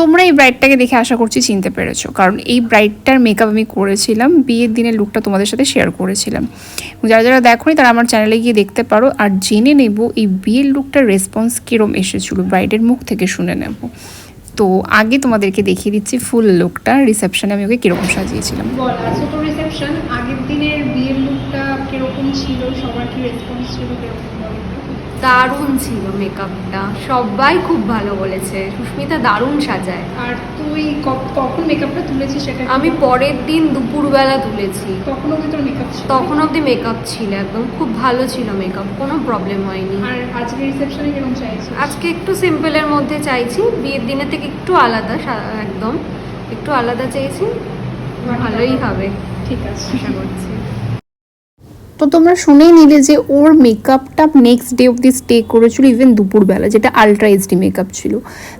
তোমরা এই ব্রাইডটাকে দেখে আশা করছি চিনতে পেরেছ। কারণ এই ব্রাইডটার মেকআপ আমি করেছিলাম, বিয়ের দিনের লুকটা তোমাদের সাথে শেয়ার করেছিলাম। যারা যারা দেখোনি তারা আমার চ্যানেলে গিয়ে দেখতে পারো। আর জেনে নেব এই বিয়ের লুকটার রেসপন্স কীরম এসেছিল ব্রাইডের মুখ থেকে শুনে নেব। তো আগে তোমাদেরকে দেখিয়ে দিচ্ছি ফুল লুকটা রিসেপশনে আমি ওকে কীরকম সাজিয়েছিলাম। রিসেপশন আগের দিনের বিয়ের ছিল সবার কি রেসপন্স ছিল কীরকম বল? একটু? দারুণ ছিল মেকআপটা সবাই খুব ভালো বলেছে। সুস্মিতা দারুণ সাজায়। আর তুই কখন মেকআপটা তুলেছিস সেটা আমি পরের দিন দুপুরবেলা তুলেছি। তখন অবধি তোর মেকআপ ছিল? তখন অবধি মেকআপ ছিল একদম। খুব ভালো ছিল মেকআপ কোনো প্রবলেম হয়নি। আর আজকে রিসেপশনে কীরকম চাইছিস? আজকে একটু সিম্পলের মধ্যে চাইছি। বিয়ের দিনের থেকে একটু আলাদা একদম। একটু আলাদা চাইছি। ভালোই হবে। ঠিক আছে। আশা করছি। তো তোমরা শুনেই নিলে যে ওর মেকআপটা নেক্সট ডে অবধি স্টে করেছিল ইভেন দুপুরবেলা, যেটা আলট্রা এইচডি মেকআপ ছিল।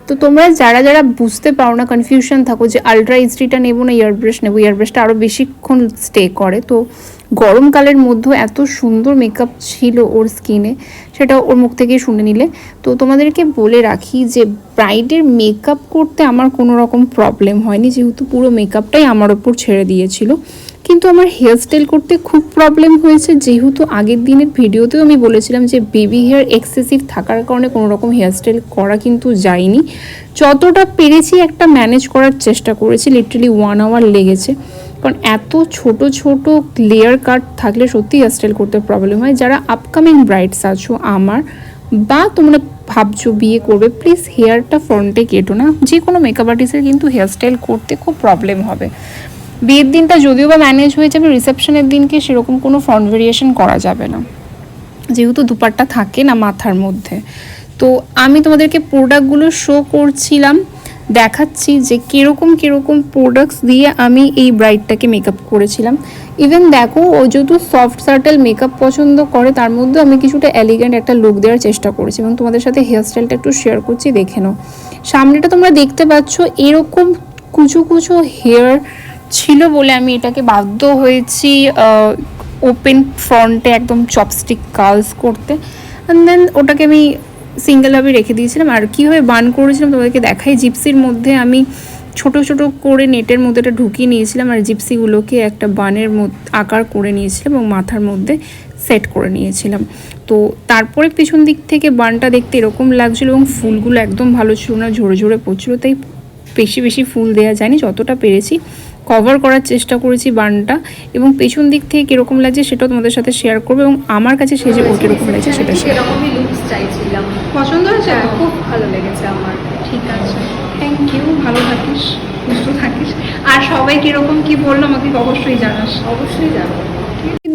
তো তোমরা যারা যারা বুঝতে পারো না কনফিউশন থাকো যে আলট্রা এইচডিটা নেব না ইয়ার ব্রাশ নেব ইয়ার ব্রাশটা আরও বেশিক্ষণ স্টে করে। তো গরমকালের মধ্যেও এত সুন্দর মেকআপ ছিল ওর স্কিনে সেটা ওর মুখ থেকেই শুনে নিলে। তো তোমাদেরকে বলে রাখি যে ব্রাইডের মেকআপ করতে আমার কোনো রকম প্রবলেম হয়নি, যেহেতু পুরো মেকআপটাই আমার ওপর ছেড়ে দিয়েছিল। কিন্তু আমার হেয়ার স্টাইল করতে খুব প্রবলেম হয়েছে। যেহেতু আগের দিনের ভিডিওতেও আমি বলেছিলাম যে বেবি হেয়ার এক্সেসিভ থাকার কারণে কোনো রকম হেয়ারস্টাইল করা কিন্তু যায়নি। যতটা পেরেছি একটা ম্যানেজ করার চেষ্টা করেছি লিটারালি ওয়ান আওয়ার লেগেছে। কারণ এত ছোট ছোট লেয়ার কাট থাকলে সত্যি হেয়ারস্টাইল করতে প্রবলেম হয়। যারা আপকামিং ব্রাইডস আছো, আমার বা তোমরা ভাবছ বিয়ে করবে প্লিজ হেয়ারটা ফ্রন্টে কেটো না। যে কোনো মেকআপ আর্টিস্টের কিন্তু হেয়ারস্টাইল করতে খুব প্রবলেম হবে। বিয়ের দিনটা যদিও বা ম্যানেজ হয়ে যাবে রিসেপশনের দিনকে সেরকম কোনো ফ্রন্ট ভেরিয়েশন করা যাবে না। যেহেতু দুপাট্টা থাকে না মাথার মধ্যে। তো আমি তোমাদেরকে প্রোডাক্টগুলো শো করছিলাম, দেখাচ্ছি যে কীরকম কীরকম প্রোডাক্টস দিয়ে আমি এই ব্রাইডটাকে মেকআপ করেছিলাম। ইভেন দেখো, ও যেহেতু সফট সার্টেল মেকআপ পছন্দ করে, তার মধ্যে আমি কিছুটা এলিগেন্ট একটা লুক দেওয়ার চেষ্টা করেছি এবং তোমাদের সাথে হেয়ারস্টাইলটা একটু শেয়ার করছি, দেখে নাও। সামনেটা তোমরা দেখতে পাচ্ছ, এরকম কুচো কুচো হেয়ার ছিল বলে আমি এটাকে বাধ্য হয়েছি ওপেন ফ্রন্টে একদম চপস্টিক কার্লস করতে। অ্যান্ড দেন ওটাকে আমি সিঙ্গেলভাবে রেখে দিয়েছিলাম। আর কীভাবে বান করেছিলাম তোমাদেরকে দেখাই জিপসির মধ্যে আমি ছোট ছোট করে নেটের মধ্যে এটা ঢুকিয়ে নিয়েছিলাম আর জিপসিগুলোকে একটা বানের আকার করে নিয়েছিলাম এবং মাথার মধ্যে সেট করে নিয়েছিলাম। তো তারপরে পিছন দিক থেকে বানটা দেখতে এরকম লাগছিল এবং ফুলগুলো একদম ভালো ছিল না, ঝরে ঝরে পড়ছিল, তাই বেশি বেশি ফুল দেওয়া যায়নি, যতটা পেরেছি। কভার করার চেষ্টা করেছি বানটা এবং পেছন দিক থেকে কীরকম লাগছে সেটাও তোমাদের সাথে শেয়ার করব এবং আমার কাছে সে যে কীরকম লাগছে সেটা শেয়ার সেরকমই লুকস চাইছিলাম। পছন্দ হয়েছে? হ্যাঁ খুব ভালো লেগেছে আমার। ঠিক আছে। থ্যাংক ইউ ভালো থাকিস সুস্থ থাকিস। আর সবাই কীরকম কী বলল আমাকে অবশ্যই জানাস। অবশ্যই যাব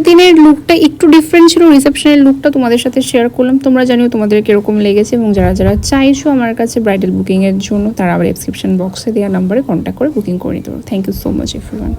দিনের লুকটা একটু ডিফারেন্ট ছিল রিসেপশনের লুকটা তোমাদের সাথে শেয়ার করলাম। তোমরা জানিও তোমাদের কীরকম লেগেছে এবং যারা যারা চাইছো আমার কাছে ব্রাইডাল বুকিংয়ের জন্য, তারা আবার ডিসক্রিপশন বক্সে দেওয়া নাম্বারে কন্ট্যাক্ট করে বুকিং করে নিতে পারো। Thank you so much everyone